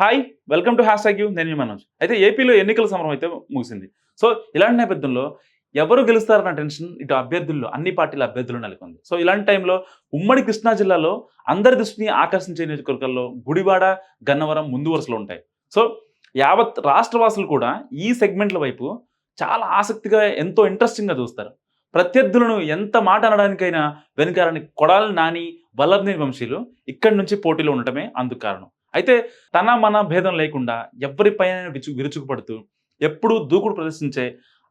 Hi welcome to hashtag you నేను మనోజ్. అయితే ఏపీలో ఎన్నికల సమరం అయితే ముగిసింది. సో ఇలాంటి నేపథ్యంలో ఎవరు గెలుస్తారన్న టెన్షన్ ఇటు అభ్యర్థుల్లో అన్ని పార్టీల అభ్యర్థులు నెలకొంది. సో ఇలాంటి టైంలో ఉమ్మడి కృష్ణా జిల్లాలో అందరి దృష్టిని ఆకర్షించే నియోజకవర్గాల్లో గుడివాడ గన్నవరం ముందు వరుసలో ఉంటాయి. సో యావత్ రాష్ట్రవాసులు కూడా ఈ సెగ్మెంట్ల వైపు చాలా ఆసక్తిగా ఎంతో ఇంట్రెస్టింగ్గా చూస్తారు. ప్రత్యర్థులను ఎంత మాట అనడానికైనా వెనుకారని కొడాలి నాని వల్లభనేని వంశీలు ఇక్కడి నుంచి పోటీలో ఉండటమే అందుకు కారణం. అయితే తన మన భేదం లేకుండా ఎవరిపైన విచు విరుచుకుపడుతూ ఎప్పుడూ దూకుడు ప్రదర్శించే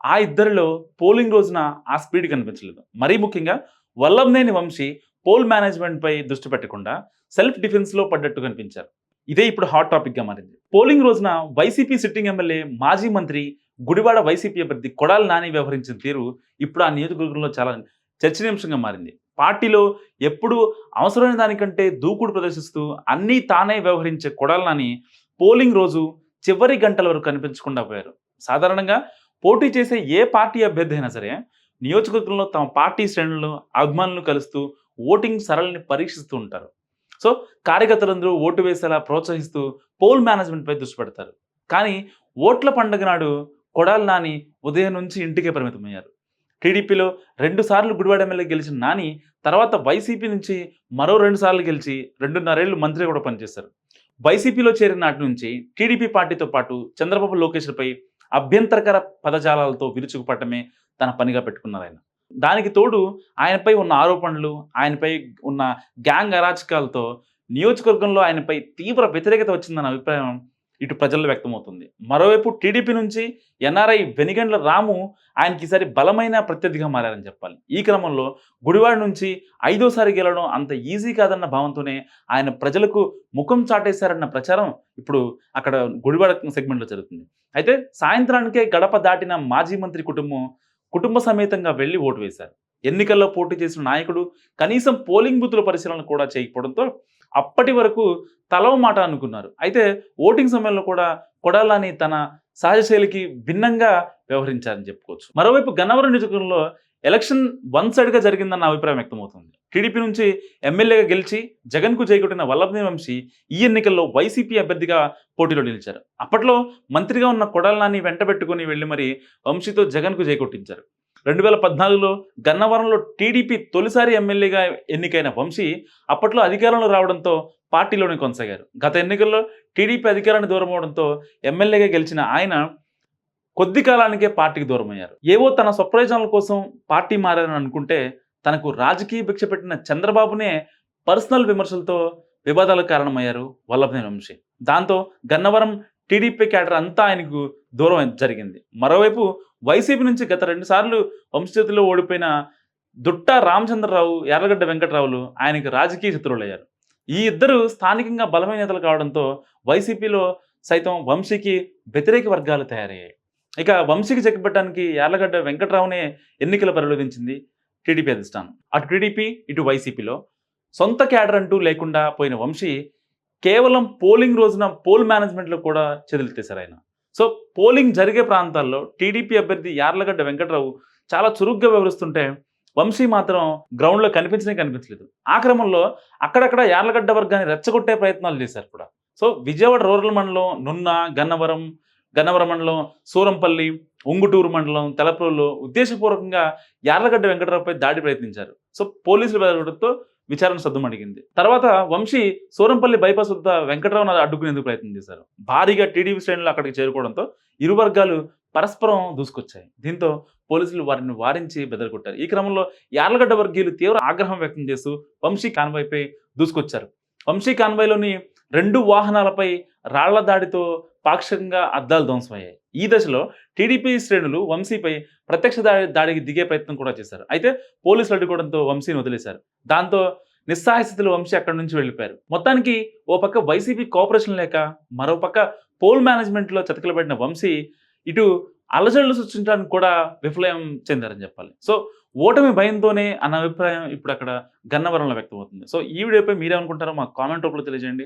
ఆ ఇద్దరిలో పోలింగ్ రోజున ఆ స్పీడ్ కనిపించలేదు. మరీ ముఖ్యంగా వల్లభనేని వంశీ పోల్ మేనేజ్మెంట్పై దృష్టి పెట్టకుండా సెల్ఫ్ డిఫెన్స్లో పడ్డట్టు కనిపించారు. ఇదే ఇప్పుడు హాట్ టాపిక్గా మారింది. పోలింగ్ రోజున వైసీపీ సిట్టింగ్ ఎమ్మెల్యే మాజీ మంత్రి గుడివాడ వైసీపీ అభ్యర్థి కొడాలి నాని వ్యవహరించిన తీరు ఇప్పుడు ఆ నియోజకవర్గంలో చాలా చర్చనీయాంశంగా మారింది. పార్టీలో ఎప్పుడు అవసరమైన దానికంటే దూకుడు ప్రదర్శిస్తూ అన్నీ తానే వ్యవహరించే కొడాలని పోలింగ్ రోజు చివరి గంటల వరకు కనిపించకుండా పోయారు. సాధారణంగా పోటీ చేసే ఏ పార్టీ అభ్యర్థి అయినా సరే నియోజకవర్గంలో తమ పార్టీ శ్రేణులను అభిమానులను కలుస్తూ ఓటింగ్ సరళిని పరీక్షిస్తూ ఉంటారు. సో కార్యకర్తలందరూ ఓటు వేసేలా ప్రోత్సహిస్తూ పోల్ మేనేజ్మెంట్పై దృష్టి పెడతారు. కానీ ఓట్ల పండుగ నాడు కొడాలి నాని ఉదయం నుంచి ఇంటికే పరిమితమయ్యారు. టీడీపీలో రెండు సార్లు గుడివాడ ఎమ్మెల్యే గెలిచిన నాని తర్వాత వైసీపీ నుంచి మరో రెండు సార్లు గెలిచి రెండున్నరేళ్ళు మంత్రి కూడా పనిచేశారు. వైసీపీలో చేరిన నాటి నుంచి టీడీపీ పార్టీతో పాటు చంద్రబాబు లోకేష్లపై అభ్యంతరకర పదజాలాలతో విరుచుకుపడటమే తన పనిగా పెట్టుకున్నారు ఆయన. దానికి తోడు ఆయనపై ఉన్న ఆరోపణలు ఆయనపై ఉన్న గ్యాంగ్ అరాచకాలతో నియోజకవర్గంలో ఆయనపై తీవ్ర వ్యతిరేకత వచ్చిందన్న అభిప్రాయం ఇటు ప్రజల్లో వ్యక్తమవుతుంది. మరోవైపు టీడీపీ నుంచి ఎన్ఆర్ఐ వెనిగండ్ల రాము ఆయనకి ఈసారి బలమైన ప్రత్యర్థిగా మారారని చెప్పాలి. ఈ క్రమంలో గుడివాడ నుంచి ఐదోసారి గెలవడం అంత ఈజీ కాదన్న భావంతోనే ఆయన ప్రజలకు ముఖం చాటేశారన్న ప్రచారం ఇప్పుడు అక్కడ గుడివాడ సెగ్మెంట్లో జరుగుతుంది. అయితే సాయంత్రానికే గడప దాటిన మాజీ మంత్రి కుటుంబం కుటుంబ సమేతంగా వెళ్ళి ఓటు వేశారు. ఎన్నికల్లో పోటీ చేసిన నాయకుడు కనీసం పోలింగ్ బూతుల పరిశీలన కూడా చేయకపోవడంతో అప్పటి వరకు తలవ మాట అనుకున్నారు. అయితే ఓటింగ్ సమయంలో కూడా కొడాలని తన సహజ శైలికి భిన్నంగా వ్యవహరించారని చెప్పుకోవచ్చు. మరోవైపు గన్నవరం నియోజకవర్గంలో ఎలక్షన్ వన్ సైడ్గా జరిగిందన్న అభిప్రాయం వ్యక్తమవుతుంది. టీడీపీ నుంచి ఎమ్మెల్యేగా గెలిచి జగన్కు చేకూటిన వల్లభనే వంశీ ఈ ఎన్నికల్లో వైసీపీ అభ్యర్థిగా పోటీలో నిలిచారు. అప్పట్లో మంత్రిగా ఉన్న కొడాలని వెంటబెట్టుకుని వెళ్ళి మరి వంశీతో జగన్కు చేకొట్టించారు రెండు వేల పద్నాలుగులో గన్నవరంలో టీడీపీ తొలిసారి ఎమ్మెల్యేగా ఎన్నికైన వంశీ అప్పట్లో అధికారంలో రావడంతో పార్టీలోనే కొనసాగారు. గత ఎన్నికల్లో టీడీపీ అధికారాన్ని దూరం అవడంతో ఎమ్మెల్యేగా గెలిచిన ఆయన కొద్ది కాలానికే పార్టీకి దూరం అయ్యారు ఏవో తన స్వప్రయోజనాల కోసం పార్టీ మారారని అనుకుంటే తనకు రాజకీయ భిక్ష పెట్టిన చంద్రబాబునే పర్సనల్ విమర్శలతో వివాదాలకు కారణమయ్యారు వల్లభనేని వంశీ. దాంతో గన్నవరం టీడీపీ క్యాడర్ అంతా ఆయనకు దూరం జరిగింది. మరోవైపు వైసీపీ నుంచి గత రెండుసార్లు వంశస్థితిలో ఓడిపోయిన దుట్ట రామచంద్రరావు ఎర్రగడ్డ వెంకటరావులు ఆయనకు రాజకీయ శత్రువులయ్యారు. ఈ ఇద్దరు స్థానికంగా బలమైన నేతలు కావడంతో వైసీపీలో సైతం వంశీకి వ్యతిరేక వర్గాలు తయారయ్యాయి. ఇక వంశీకి చెక్కబెట్టడానికి యార్లగడ్డ వెంకట్రావునే ఎన్నికల పరిలోధించింది టీడీపీ అధిష్టానం. అటు టీడీపీ ఇటు వైసీపీలో సొంత క్యాడర్ అంటూ లేకుండా పోయిన వంశీ కేవలం పోలింగ్ రోజున పోల్ మేనేజ్మెంట్లో కూడా చెదిలితేశారు ఆయన. సో పోలింగ్ జరిగే ప్రాంతాల్లో టీడీపీ అభ్యర్థి యార్లగడ్డ వెంకటరావు చాలా చురుగ్గా వ్యవహరిస్తుంటే వంశీ మాత్రం గ్రౌండ్లో కనిపించనే కనిపించలేదు. ఆ క్రమంలో అక్కడక్కడ యార్లగడ్డ వర్గాన్ని రెచ్చగొట్టే ప్రయత్నాలు చేశారు కూడా. సో విజయవాడ రూరల్ మండలం నున్న గన్నవరం గన్నవరం మండలం సూరంపల్లి ఉంగుటూరు మండలం తెలపూరులో ఉద్దేశపూర్వకంగా యార్లగడ్డ వెంకటరావుపై దాడి ప్రయత్నించారు. సో పోలీసులు వెళ్ళడంతో విచారణ సద్దుమణిగింది. తర్వాత వంశీ సూరంపల్లి బైపాస్ వద్ద వెంకటరావును అడ్డుకునేందుకు ప్రయత్నం చేశారు. భారీగా టీడీపీ శ్రేణులు అక్కడికి చేరుకోవడంతో ఇరు వర్గాలు పరస్పరం దూసుకొచ్చాయి. దీంతో పోలీసులు వారిని వారించి బెదరగొట్టారు. ఈ క్రమంలో యార్లగడ్డ వర్గీయులు తీవ్ర ఆగ్రహం వ్యక్తం చేస్తూ వంశీ కాన్వాయ్పై దూసుకొచ్చారు. వంశీ కాన్వాయ్లోని రెండు వాహనాలపై రాళ్ళ దాడితో పాక్షికంగా అద్దాలు ధ్వంసమయ్యాయి. ఈ దశలో టీడీపీ శ్రేణులు వంశీపై ప్రత్యక్ష దాడి దాడికి దిగే ప్రయత్నం కూడా చేశారు. అయితే పోలీసులు అడ్డుకోవడంతో వంశీని వదిలేశారు. దాంతో నిస్సహాయ స్థితిలో వంశీ అక్కడి నుంచి వెళ్ళిపోయారు. మొత్తానికి ఓ పక్క వైసీపీ కోఆపరేషన్ లేక మరో పక్క పోల్ మేనేజ్మెంట్లో చతికిలబడిన వంశీ ఇటు అలజడులు సృష్టించడానికి కూడా విఫలయం చెందారని చెప్పాలి. సో ఓటమి భయంతోనే అన్న అభిప్రాయం ఇప్పుడు అక్కడ గన్నవరంలో వ్యక్తమవుతుంది. సో ఈ వీడియోపై మీరేమనుకుంటారో మాకు కామెంట్ రూపంలో తెలియజేయండి.